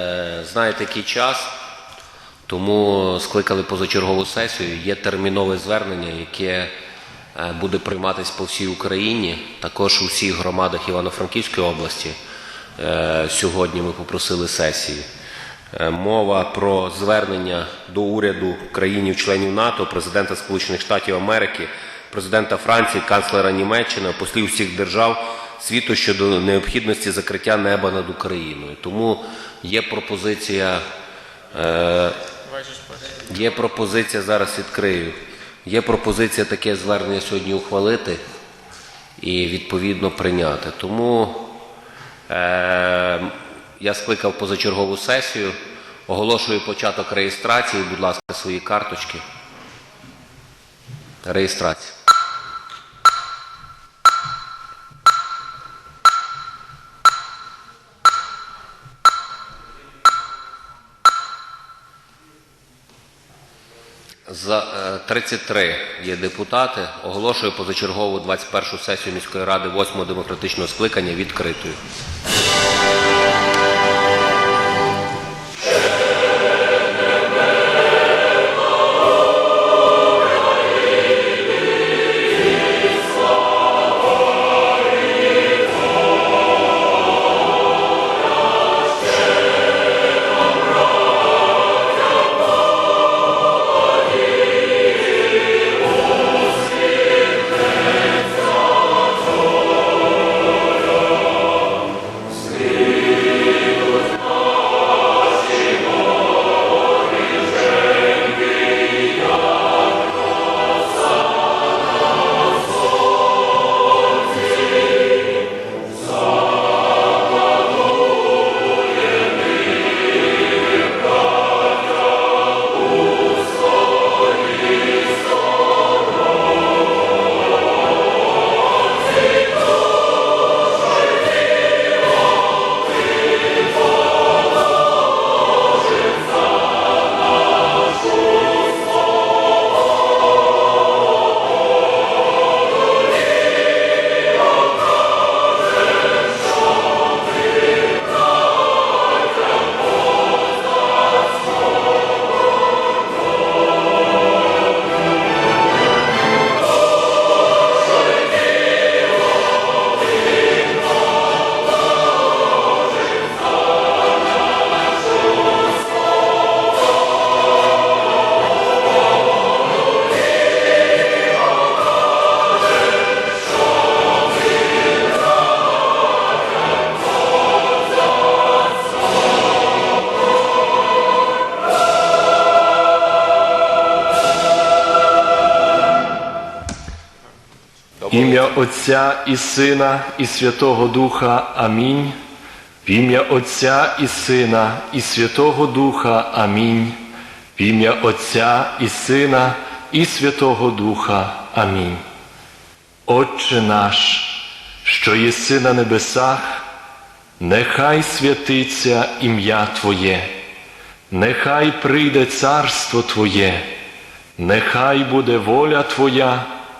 Е, Знаєте, який час, тому скликали позачергову сесію. Є термінове звернення, яке е, буде прийматися по всій Україні, також у всіх громадах Івано-Франківської області. Е, Сьогодні ми попросили сесії. Мова про звернення до уряду країнів-членів НАТО, президента Сполучених Штатів Америки, президента Франції, канцлера Німеччини, послів всіх держав світу щодо необхідності закриття неба над Україною. Тому є пропозиція, е, є пропозиція зараз відкрию. Є пропозиція таке звернення сьогодні ухвалити і відповідно прийняти. Тому е, я скликав позачергову сесію, оголошую початок реєстрації. Будь ласка, свої карточки. Реєстрація. За е, 33 є депутати. Оголошую позачергову 21 сесію міської ради 8 демократичного скликання відкритою. Ім'я Отця і Сина і Святого Духа. Амінь. В ім'я Отця і Сина і Святого Духа. Амінь. В ім'я Отця і Сина і Святого Духа. Амінь. Отче наш, що єси на небесах, нехай святиться ім'я Твоє, нехай прийде царство Твоє, нехай буде воля Твоя,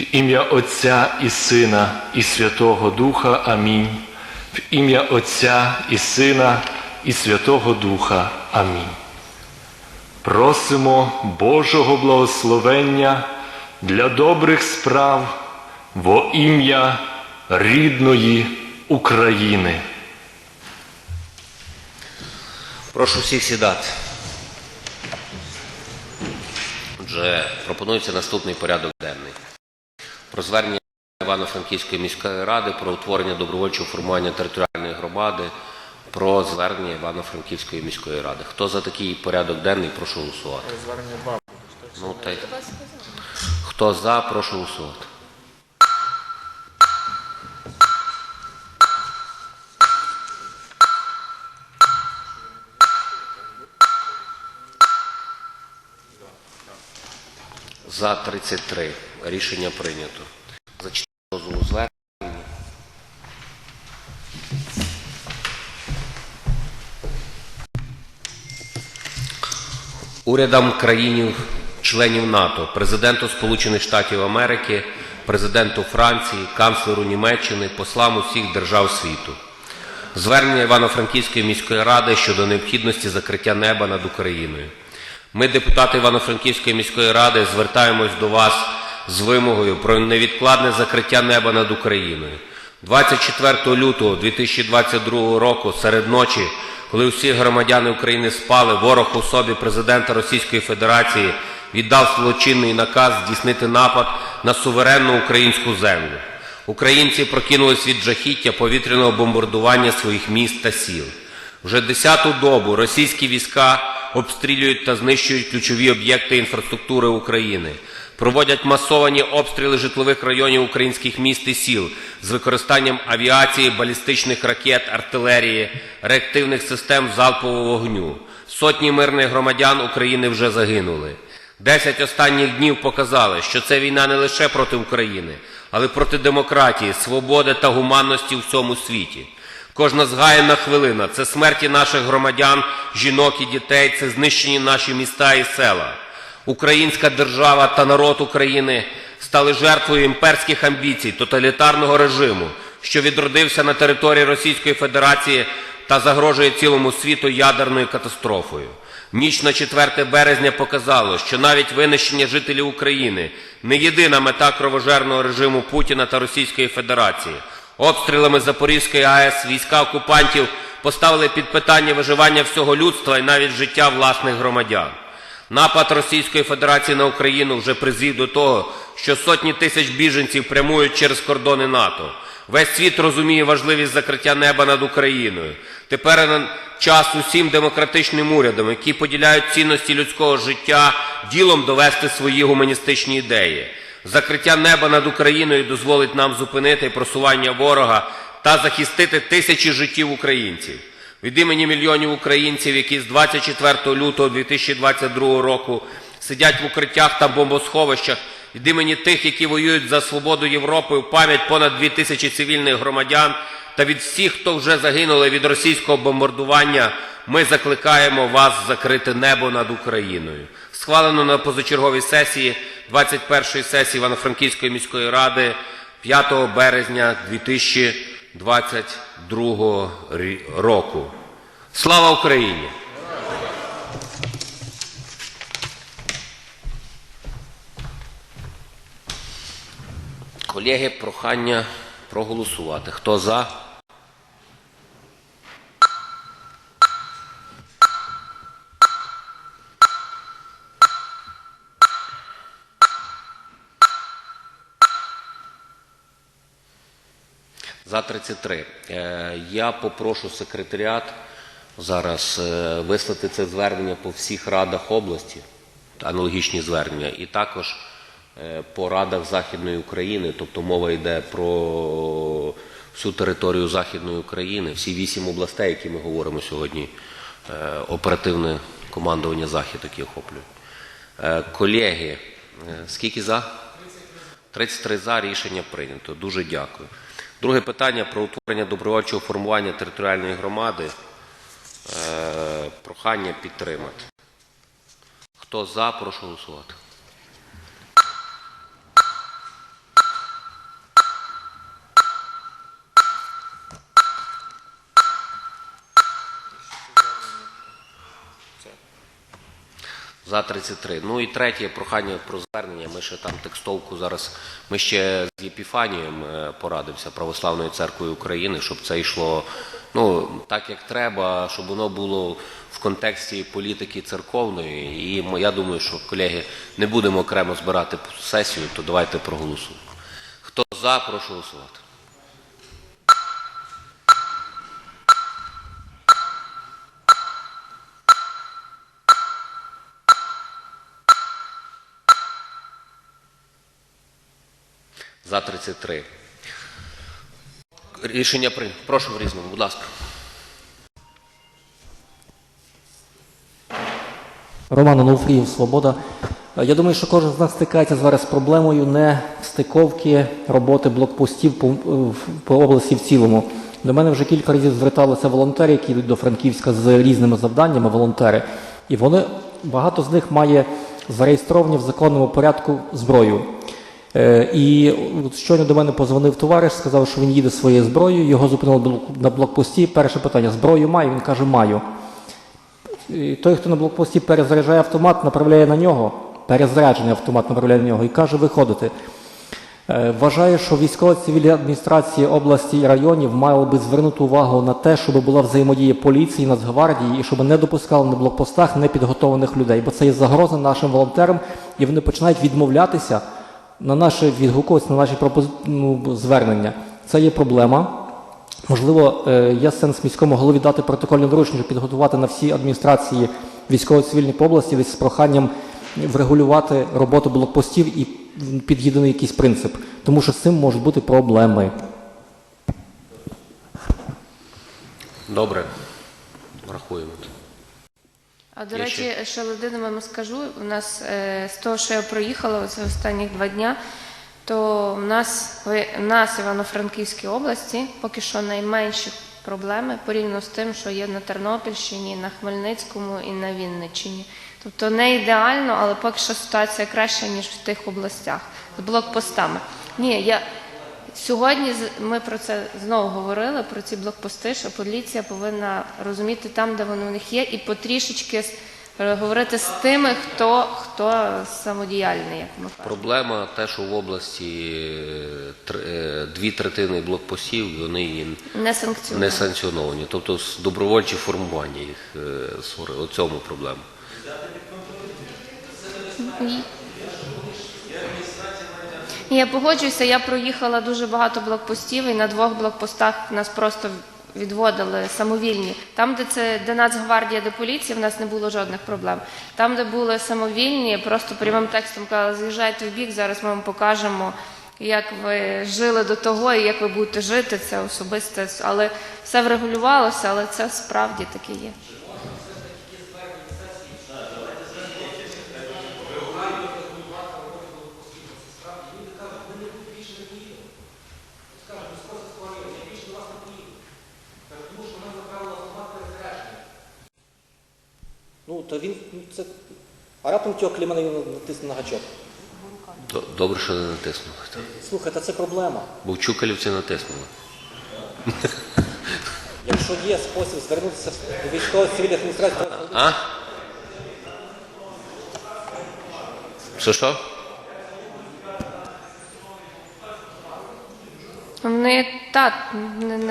В ім'я Отця і Сина і Святого Духа. Амінь. В ім'я Отця і Сина і Святого Духа. Амінь. Просимо Божого благословення для добрих справ во ім'я рідної України. Прошу всіх сідати. Отже, пропонується наступний порядок денний. Про звернення Івано-Франківської міської ради про утворення добровольчого формування територіальної громади, про звернення Івано-Франківської міської ради. Хто за такий порядок денний, прошу голосувати. Ну, та й... Хто за, прошу голосувати. За 33. Рішення прийнято. Зачитаю дозволу звернення. Урядам країн членів НАТО, президенту Сполучених Штатів Америки, президенту Франції, канцлеру Німеччини, послам усіх держав світу. Звернення Івано-Франківської міської ради щодо необхідності закриття неба над Україною. Ми, депутати Івано-Франківської міської ради, звертаємось до вас з вимогою про невідкладне закриття неба над Україною. 24 лютого 2022 року серед ночі, коли усі громадяни України спали, ворог у особі президента Російської Федерації віддав злочинний наказ здійснити напад на суверенну українську землю. Українці прокинулись від жахіття повітряного бомбардування своїх міст та сіл. Вже десяту добу російські війська обстрілюють та знищують ключові об'єкти інфраструктури України, проводять масовані обстріли житлових районів українських міст і сіл з використанням авіації, балістичних ракет, артилерії, реактивних систем залпового вогню. Сотні мирних громадян України вже загинули. Десять останніх днів показали, що це війна не лише проти України, але проти демократії, свободи та гуманності в всьому світі. Кожна згаяна хвилина це смерті наших громадян, жінок і дітей, це знищені наші міста і села. Українська держава та народ України стали жертвою імперських амбіцій тоталітарного режиму, що відродився на території Російської Федерації та загрожує цілому світу ядерною катастрофою. Ніч на 4 березня показало, що навіть винищення жителів України не єдина мета кровожерного режиму Путіна та Російської Федерації. Обстрілами Запорізької АЕС війська окупантів поставили під питання виживання всього людства і навіть життя власних громадян. Напад Російської Федерації на Україну вже призвів до того, що сотні тисяч біженців прямують через кордони НАТО. Весь світ розуміє важливість закриття неба над Україною. Тепер час усім демократичним урядам, які поділяють цінності людського життя, ділом довести свої гуманістичні ідеї. Закриття неба над Україною дозволить нам зупинити просування ворога та захистити тисячі життів українців від імені мільйонів українців, які з 24 лютого 2022 року сидять в укриттях та бомбосховищах, від імені тих, які воюють за свободу Європи в пам'ять понад 2 тисячі цивільних громадян, та від всіх, хто вже загинули від російського бомбардування. Ми закликаємо вас закрити небо над Україною. Схвалено на позачерговій сесії 21-ї сесії Івано-Франківської міської ради 5 березня 2020 22 року. Слава Україні! Колеги, прохання проголосувати. Хто за? За 33. Е, Я попрошу секретаріат зараз е, вислати це звернення по всіх радах області, аналогічні звернення, і також е, по радах Західної України, тобто мова йде про всю територію Західної України, всі вісім областей, які ми говоримо сьогодні, оперативне командування Захід, які охоплюють. Колеги, скільки за? 33 за рішення прийнято. Дуже дякую. Друге питання про утворення добровольчого формування територіальної громади. Е, прохання підтримати. Хто за, прошу голосувати. За 33. Ну і третє прохання про звернення. Ми ще там текстовку зараз. Ми ще з Єпіфанієм е, порадимося Православною церквою України, щоб це йшло ну так як треба, щоб воно було в контексті політики церковної. І я думаю, що колеги не будемо окремо збирати сесію, то давайте проголосуємо. Хто за, прошу голосувати. За 33. Рішення прийнято. Прошу в різному, будь ласка. Роман Онуфрієв, Свобода. Я думаю, що кожен з нас стикається зараз з проблемою не стиковки роботи блокпостів по, по області в цілому. До мене вже кілька разів зверталися волонтери, які йдуть до Франківська з різними завданнями, волонтери. І вони багато з них має зареєстровані в законному порядку зброю. Е, І щойно до мене позвонив товариш, сказав, що він їде своєю зброєю, його зупинили на блокпості. Перше питання: зброю маю? Він каже, маю. І той, хто на блокпості перезаряджає автомат, направляє на нього, перезаряджений автомат направляє на нього і каже виходити. Е, Вважаю, що військово-цивільні адміністрації області і районів мали би звернути увагу на те, щоб була взаємодія поліції, Нацгвардії і щоб не допускали на блокпостах непідготовлених людей, бо це є загроза нашим волонтерам, і вони починають відмовлятися на наші відгукуватися на наші пропози... ну, звернення. Це є проблема. Можливо, е, є сенс міському голові дати протокольне доручення, щоб підготувати на всі адміністрації військово-цивільні по області з проханням врегулювати роботу блокпостів і під єдиний якийсь принцип, тому що з цим можуть бути проблеми. Добре. Врахуємо. А до речі, ще Лединому вам скажу, у нас е, з того, що я проїхала оце останні два дня, то в нас в в нас Івано-Франківській області поки що найменші проблеми порівняно з тим, що є на Тернопільщині, на Хмельницькому і на Вінниччині. Тобто не ідеально, але поки що ситуація краща, ніж в тих областях з блокпостами. Ні, я Сьогодні ми про це знову говорили, про ці блокпости, що поліція повинна розуміти там, де вони у них є, і потрішечки е, говорити з тими, хто, хто самодіяльний, як ми кажемо. Проблема те, що в області е, е, дві третини блокпостів, вони є Не санкціонує. не санкціоновані. Тобто добровольчі формування їх. От цьому проблема. Я погоджуюся, я проїхала дуже багато блокпостів, і на двох блокпостах нас просто відводили самовільні. Там, де це де Нацгвардія, де поліція, в нас не було жодних проблем. Там, де були самовільні, просто прямим текстом казали, з'їжджайте в бік, зараз ми вам покажемо, як ви жили до того і як ви будете жити. Це особисте, але все врегулювалося, але це справді таке є. Ну, то він це. А раптом цього клімана натисне на гачок. Добре, що не натиснули. так. Слухайте, це проблема. Бо в Чукалівці натиснули. Якщо є спосіб звернутися до військово-цивільних адміністрацій, А? Що що? Вони так,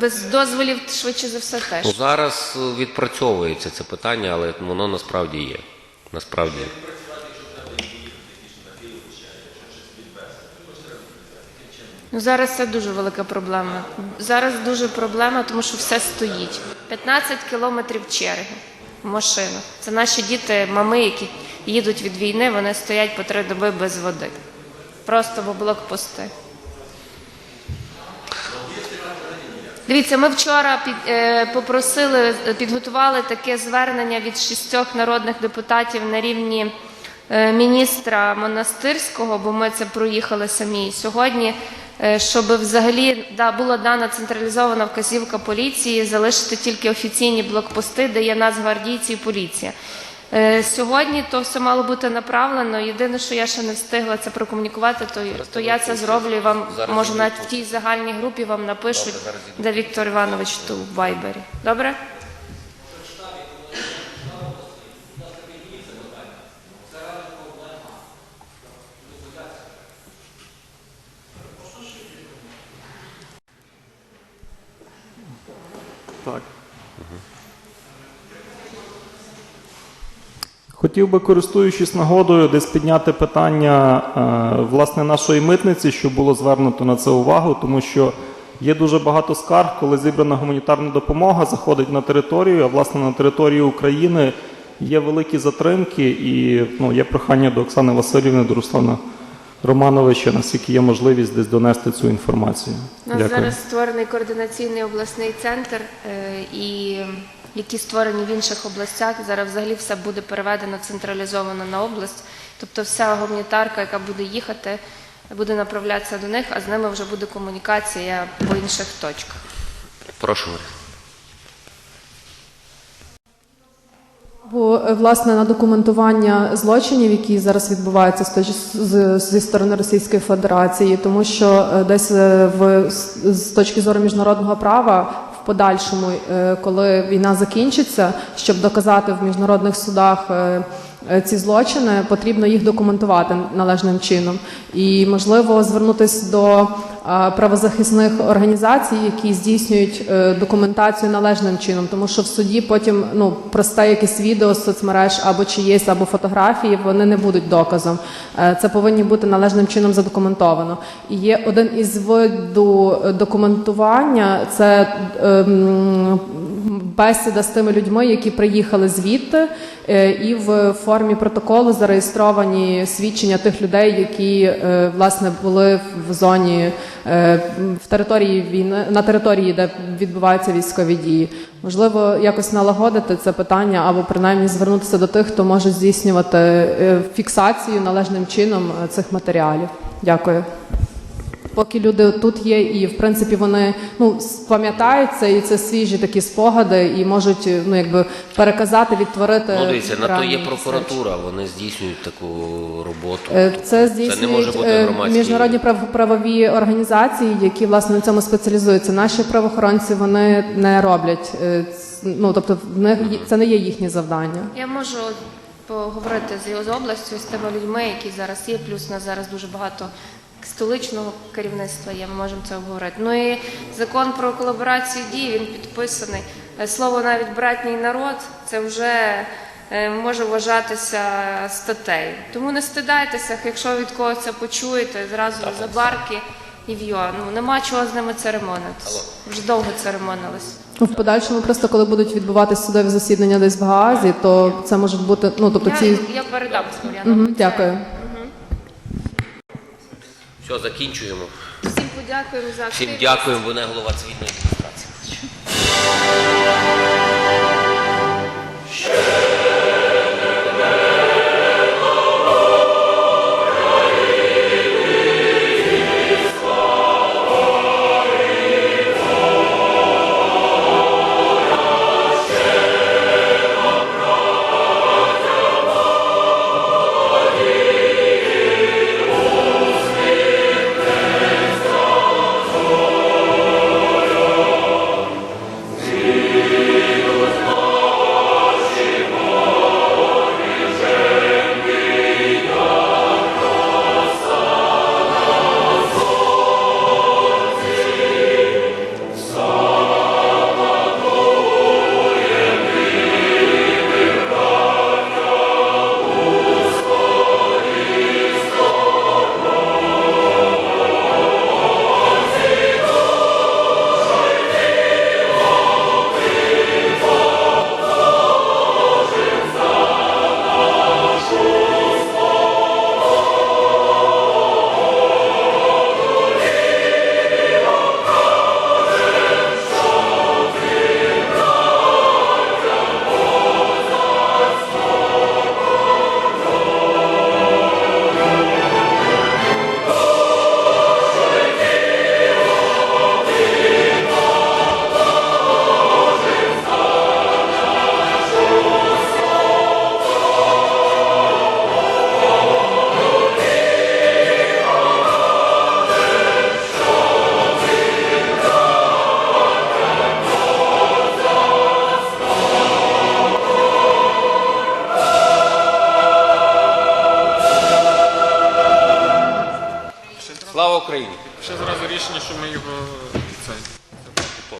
без дозволів швидше за все теж. Ну, зараз е, відпрацьовується це питання, але воно насправді є. Насправді. Ну, зараз це дуже велика проблема. Зараз дуже проблема, тому що все стоїть. 15 кілометрів черги в машину. Це наші діти, мами, які їдуть від війни, вони стоять по три доби без води. Просто в блокпости. Дивіться, ми вчора під, е, попросили, е, підготували таке звернення від шістьох народних депутатів на рівні е, міністра монастирського, бо ми це проїхали самі сьогодні, е, щоб взагалі да, була дана централізована вказівка поліції залишити тільки офіційні блокпости, де є нацгвардійці і поліція. Е, Сьогодні то все мало бути направлено. Єдине, що я ще не встигла це прокомунікувати, то, то я це зроблю і вам Зараз можу навіть в тій загальній групі вам напишуть, Добре, де Віктор Іванович тут в Вайбері. Добре? Так. Хотів би, користуючись нагодою, десь підняти питання е, власне нашої митниці, що було звернуто на це увагу, тому що є дуже багато скарг, коли зібрана гуманітарна допомога заходить на територію, а власне на територію України є великі затримки, і ну, є прохання до Оксани Васильівни, до Руслана Романовича, наскільки є можливість десь донести цю інформацію. У нас зараз створений координаційний обласний центр, е, і які створені в інших областях. Зараз взагалі все буде переведено централізовано на область. Тобто вся гуманітарка, яка буде їхати, буде направлятися до них, а з ними вже буде комунікація по інших точках. Прошу, Марія. Бо е, власне на документування злочинів, які зараз відбуваються з з- зі сторони Російської Федерації, тому що е, десь е, в з точки зору міжнародного права подальшому, е, коли війна закінчиться, щоб доказати в міжнародних судах. Е, е, Ці злочини потрібно їх документувати належним чином, і можливо звернутися до правозахисних організацій, які здійснюють е, документацію належним чином, тому що в суді потім ну просте якесь відео з соцмереж або чиєсь, або фотографії, вони не будуть доказом. Е, Це повинні бути належним чином задокументовано. І є один із виду е, документування це ем, бесіда з тими людьми, які приїхали звідти, е, і в формі протоколу зареєстровані свідчення тих людей, які е, власне були в зоні е, в території війни на території, де відбуваються військові дії. Можливо, якось налагодити це питання або принаймні звернутися до тих, хто може здійснювати фіксацію належним чином цих матеріалів. Дякую. Поки люди тут є, і в принципі вони ну пам'ятають це, і це свіжі такі спогади, і можуть ну якби переказати, відтворити. Ну, дивіться, на то є прокуратура, вони здійснюють таку роботу. Е, Це не може бути е, міжнародні прав- правові організації, які власне на цьому спеціалізуються. Наші правоохоронці вони не роблять. е, Ну тобто, в них є- це не є їхнє завдання. Я можу поговорити з, з областю, з тими людьми, які зараз є. Плюс у нас зараз дуже багато столичного керівництва є. Ми можемо це обговорити. Ну і закон про колаборацію дій він підписаний. Е, Слово навіть братній народ це вже е, може вважатися статтею. Тому не стидайтеся, якщо від когось це почуєте, зразу за барки і в'йо. Ну нема чого з ними церемонитися. Вже довго церемонились. Ну, В подальшому, просто коли будуть відбуватися судові засідання десь в Гаазі, то це можуть бути ну тобто Я, ці я передам Мар'яна. Мгм, дякую. Все, закінчуємо. Всім подякуємо за Всім дякуємо, вона голова цивільної адміністрації.